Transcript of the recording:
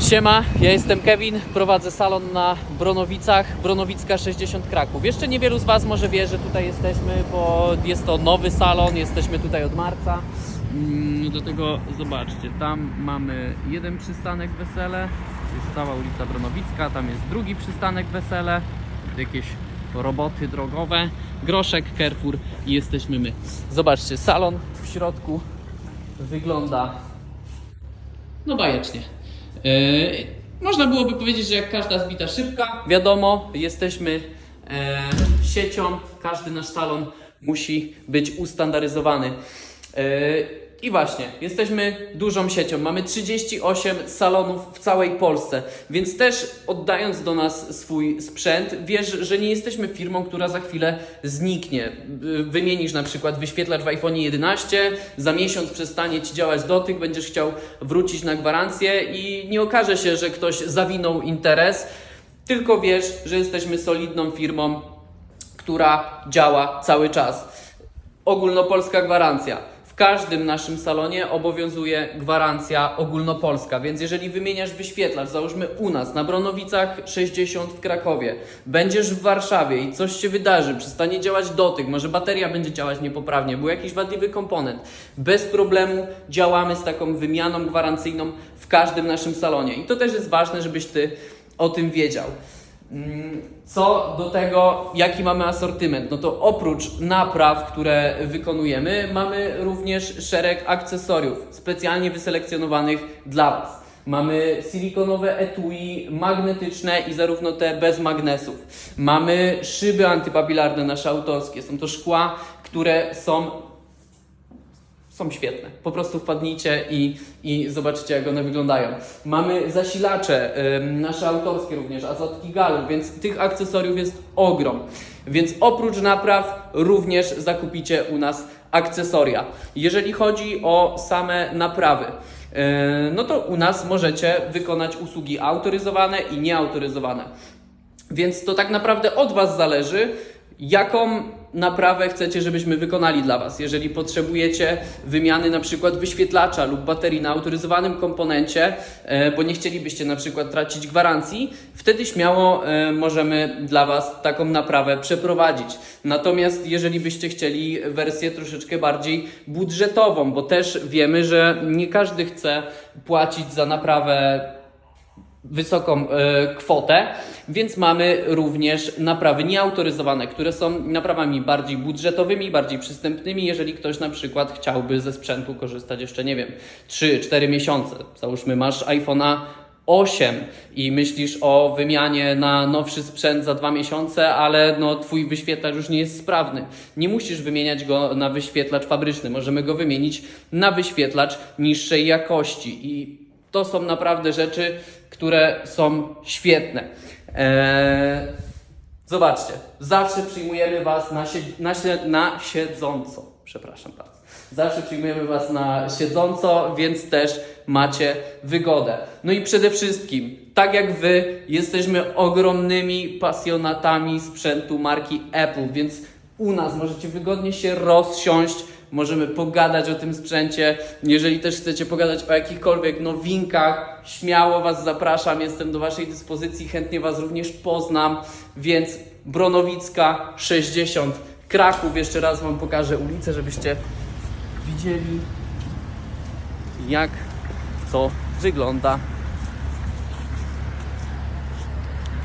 Siema, ja jestem Kevin, prowadzę salon na Bronowicach, Bronowicka 60 Kraków. Jeszcze niewielu z Was może wie, że tutaj jesteśmy, bo jest to nowy salon, jesteśmy tutaj od marca. Mm, Dlatego zobaczcie, tam mamy jeden przystanek Wesele, jest cała ulica Bronowicka, tam jest drugi przystanek Wesele, jakieś roboty drogowe, Groszek, Carrefour i jesteśmy my. Zobaczcie, salon w środku wygląda no bajecznie. Yy, można byłoby powiedzieć, że jak każda zbita szybka, wiadomo, jesteśmy e, siecią, każdy nasz salon musi być ustandaryzowany. I właśnie, jesteśmy dużą siecią. Mamy 38 salonów w całej Polsce, więc też oddając do nas swój sprzęt, wiesz, że nie jesteśmy firmą, która za chwilę zniknie. Yy, Wymienisz na przykład wyświetlacz w iPhone 11, za miesiąc przestanie ci działać dotyk, będziesz chciał wrócić na gwarancję i nie okaże się, że ktoś zawinął interes, tylko wiesz, że jesteśmy solidną firmą, która działa cały czas. Ogólnopolska gwarancja. W każdym naszym salonie obowiązuje gwarancja ogólnopolska, więc jeżeli wymieniasz wyświetlacz, załóżmy u nas na Bronowicach 60 w Krakowie, będziesz w Warszawie i coś się wydarzy, przestanie działać dotyk, może bateria będzie działać niepoprawnie, był jakiś wadliwy komponent, bez problemu działamy z taką wymianą gwarancyjną w każdym naszym salonie. I to też jest ważne, żebyś ty o tym wiedział. Mm, Co do tego, jaki mamy asortyment, no to oprócz napraw, które wykonujemy, mamy również szereg akcesoriów specjalnie wyselekcjonowanych dla Was. Mamy silikonowe etui magnetyczne i zarówno te bez magnesów. Mamy szyby antypapilarne nasze autorskie. Są to szkła, które są są świetne. Po prostu wpadnijcie i, i zobaczycie, jak one wyglądają. Mamy zasilacze, ym, nasze autorskie również, azotki galu, więc tych akcesoriów jest ogrom. Więc oprócz napraw również zakupicie u nas akcesoria. Jeżeli chodzi o same naprawy, yy, no to u nas możecie wykonać usługi autoryzowane i nieautoryzowane. Więc to tak naprawdę od Was zależy, jaką naprawę chcecie, żebyśmy wykonali dla Was. Jeżeli potrzebujecie wymiany na przykład wyświetlacza lub baterii na autoryzowanym komponencie, e, bo nie chcielibyście na przykład tracić gwarancji, wtedy śmiało e, możemy dla Was taką naprawę przeprowadzić. Natomiast jeżeli byście chcieli wersję troszeczkę bardziej budżetową, bo też wiemy, że nie każdy chce płacić za naprawę wysoką e, kwotę, więc mamy również naprawy nieautoryzowane, które są naprawami bardziej budżetowymi, bardziej przystępnymi, jeżeli ktoś na przykład chciałby ze sprzętu korzystać jeszcze, nie wiem, 3-4 miesiące. Załóżmy, masz iPhone'a 8 i myślisz o wymianie na nowszy sprzęt za dwa miesiące, ale no, twój wyświetlacz już nie jest sprawny. Nie musisz wymieniać go na wyświetlacz fabryczny, możemy go wymienić na wyświetlacz niższej jakości i to są naprawdę rzeczy, które są świetne. Eee, zobaczcie, zawsze przyjmujemy Was na, na, na siedząco. Przepraszam bardzo. Zawsze przyjmujemy Was na siedząco, więc też macie wygodę. No i przede wszystkim, tak jak Wy, jesteśmy ogromnymi pasjonatami sprzętu marki Apple, więc u nas możecie wygodnie się rozsiąść, możemy pogadać o tym sprzęcie. Jeżeli też chcecie pogadać o jakichkolwiek nowinkach, śmiało Was zapraszam, jestem do Waszej dyspozycji, chętnie Was również poznam, więc Bronowicka 60 Kraków, jeszcze raz Wam pokażę ulicę, żebyście widzieli jak to wygląda